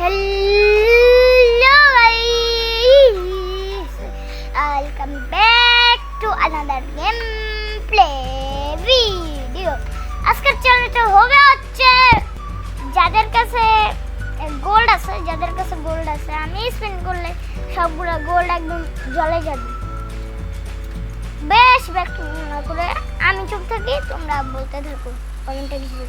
Hello guys! Welcome back to another gameplay video. আজকের চ্যানেলটা হবে হচ্ছে যাদের কাছে গোল্ড আছে, যাদের কাছে গোল্ড আছে, আমি স্পেন্ড করলে সবগুলো গোল্ড একদম জলে যাবে বেশ ব্যাক করে আমি চুপ থাকি তোমরা বলতে থাকো কমেন্টে কিছু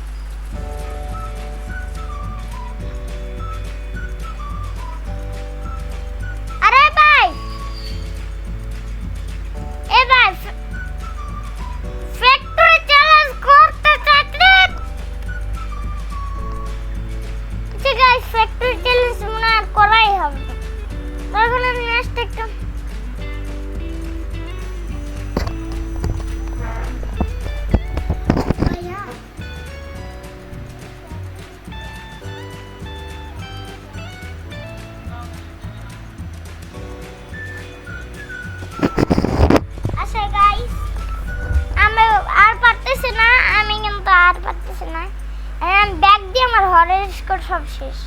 হরের স্কোর সব শেষ।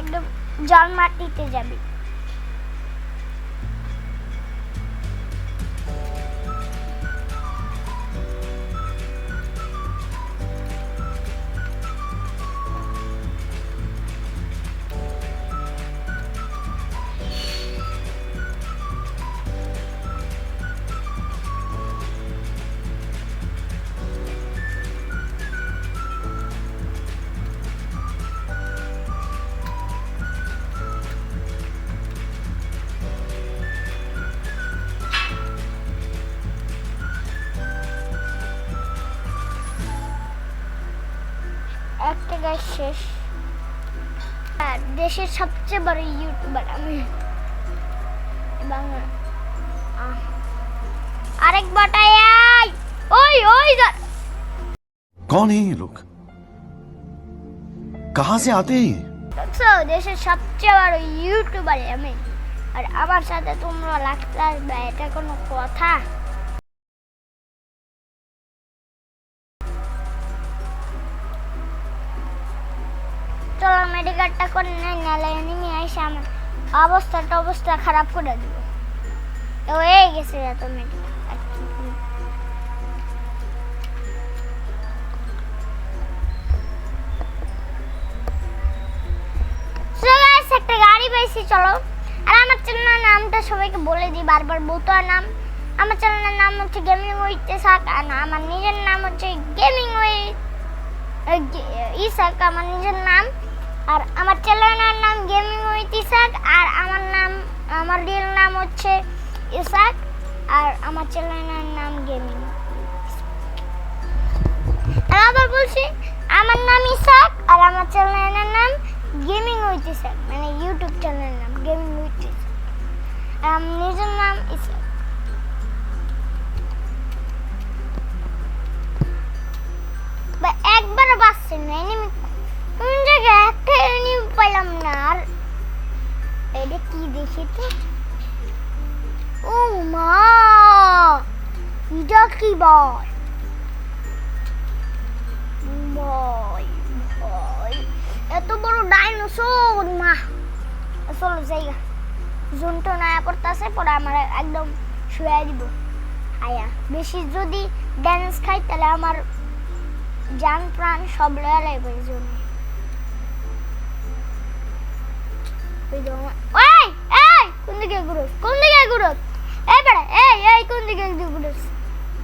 একদম জল মাটিতে যাবে। একটা গাছ শেষ আর দেশের সবচেয়ে বড় ইউটিউবার আমি বাংলা আহ। আরেক বটাই আয় ওই ওই ধর। कौन है ये लोग कहां से आते हैं ये দেখছো দেশের সবচেয়ে বড় ইউটিউবার আমি আর আমার সাথে তোমরা লাগতে আসবে এটা কোনো কথা চলো মেডিকেলটা করে নেই নালে এনিমি এসে আমার অবস্থাটা অবস্থা খারাপ করে দিবে। তো গেছে এত মেডিকেল একটা গাড়ি পেয়েছি, চলো। আর আমার চ্যানেলের নামটা সবাইকে বলে দিই বারবার বলতো আর নাম। আমার চ্যানেলের নাম হচ্ছে গেমিং উইথ ইসাক আর আমার নিজের নাম হচ্ছে গেমিং উইথ ইসাক, আমার নিজের নাম। আর আমার চ্যানেলের নাম গেমিং উইথ ইসাক, আর আমার নাম, আমার রিয়েল নাম হচ্ছে ইসাক, আর আমার চ্যানেলের নাম গেমিং আবার বলছি, আমার নাম ইসাক, আর আমার চ্যানেলের নাম গেমিং উইথ ইসাক মানে ইউটিউব চ্যানেলের নাম গেমিং উইথ ইসাক। আর নিজের নাম ইসাক। বাঁচছে না, এনিমি বল ভয় ভয় এত বড় ডাইনোসর মা। চলো জায়গা জোনটা নয়া পড়তেছে পরে আমার একদম শুয়ে দিব। আয়া, বেশি যদি ড্যান্স খাই, তাহলে আমার জান প্রাণ সব লয়া লাগবে জোনে। ওই যে- ওই, এই, কোন দিকে ঘুরোস? কোন দিকে ঘুরোস? এই বেড়া, এই এই, কোন দিকে ঘুরোস?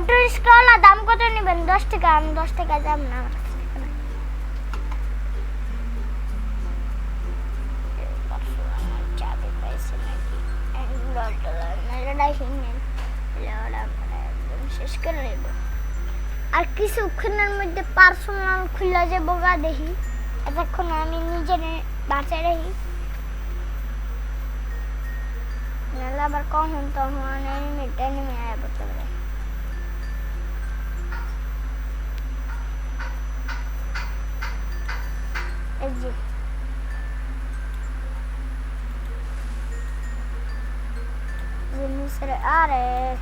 অটো রিস্কওয়ালা দাম কত নেবেন? দশ টাকা, আমি দশ টাকা দাম না। আর কিছুক্ষণের মধ্যে পার্সোনাল খুলে যে বোগা দেখি, এতক্ষণ আমি নিজের বাঁচাই রাখি। নাহলে আবার কখন তখন এনিমি এনিমি আয়া পড়তে পারে। আরে।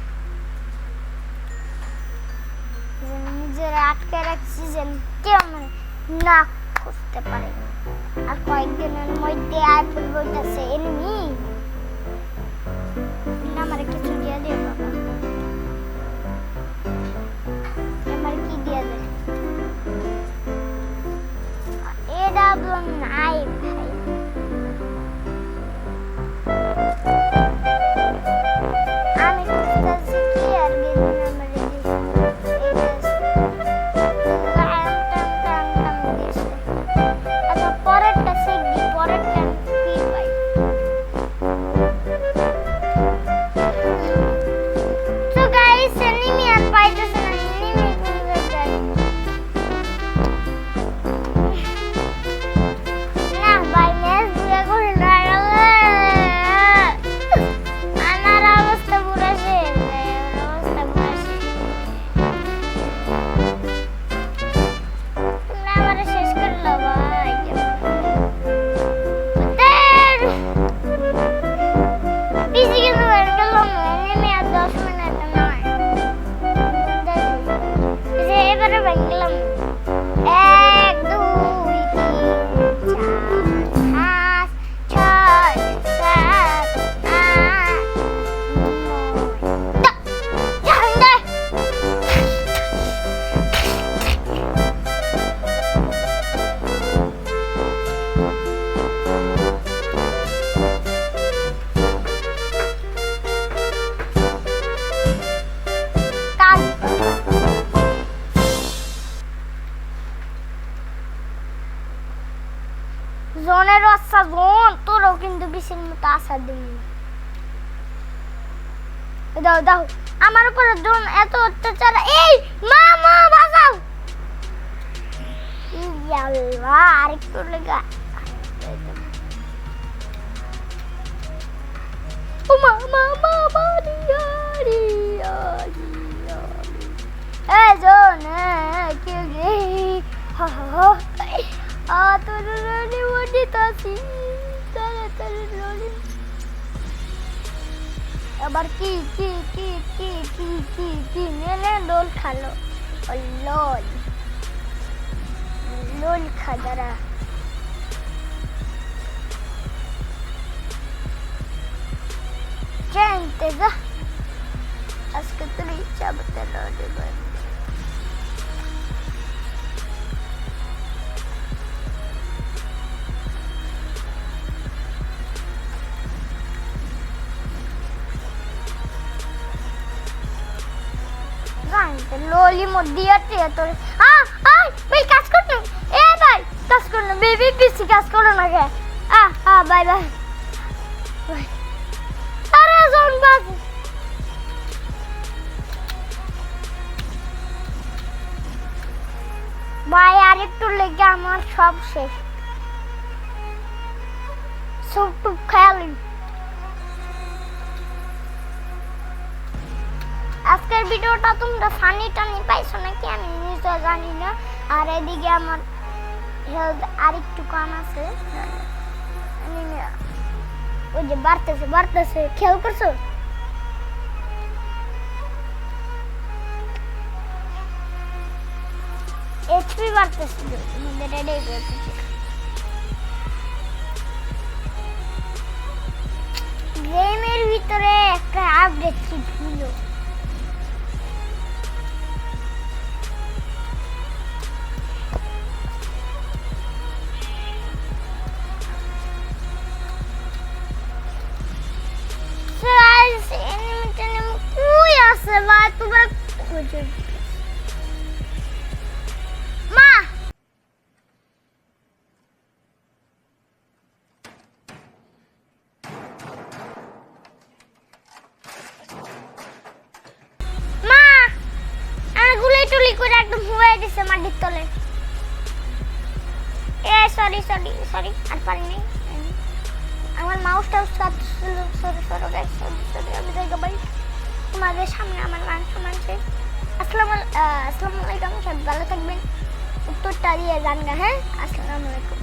নিজের আটকে রাখছি যে কেউ মানে না খুঁজতে পারে। আর কয়েকদিনের মধ্যে আর পরিবর্তেছে এনিমি আমার কিছু দিয়ে দিও বাবা। আমার কি দিয়ে দে? এটা বললাম নাই ভাই। দিই দাও দাও। আমার উপরে জোন এত অত্যাচার। এই, মা মা, বাঁচাও। ইয়াল্লাহ আরেকটু লেগা। কি হা হা হা। আ তোর রনি মনি তাসি তারে তারে রনি। আবার কি কি কি কি কি কি কি নে দোল খালো? লোল। লোল খাদারা জানতে যা। আজকে তোর ইচ্ছা মতো লোলে লোলি মধ্যে আছে তোর। আ আই ভাই, কাজ কর না এ, ভাই, কাজ কর না, বেবি বেশি কাজ করো না কে আ আ, বাই বাই। আরে, জোন বাস ভাই, আরেকটু লেগে আমার সব শেষ। সব টুক খেয়ালি আজকের ভিডিওটা তোমরা ফানি টানি পাইছো নাকি আমি নিজে জানি না। আর এদিকে আমার হেলথ আরেকটু কম আছে। ওই যে বাড়তেছে বাড়তেছে। খেয়াল করছ? এইচপি বাড়তেছে তোমাদের এটাই বলতেছে গেমের ভিতরে একটা আপডেট ভুলো ভাই তোমরা খুঁজে মা মা আমার গুলি টুলি করে একদম হয়ে দিছে মাটির তলে এ সরি সরি সরি আর পারিনি আমার মাউস টাউস কাটছিল sorry sorry guys sorry sorry আমি জায়গা বাই তোমাদের সামনে আমার মান সম্মান আসসালামু আসসালামু আলাইকুম সব ভালো থাকবেন। উত্তরটা দিয়ে গান গা হ্যাঁ? আসসালামু আলাইকুম।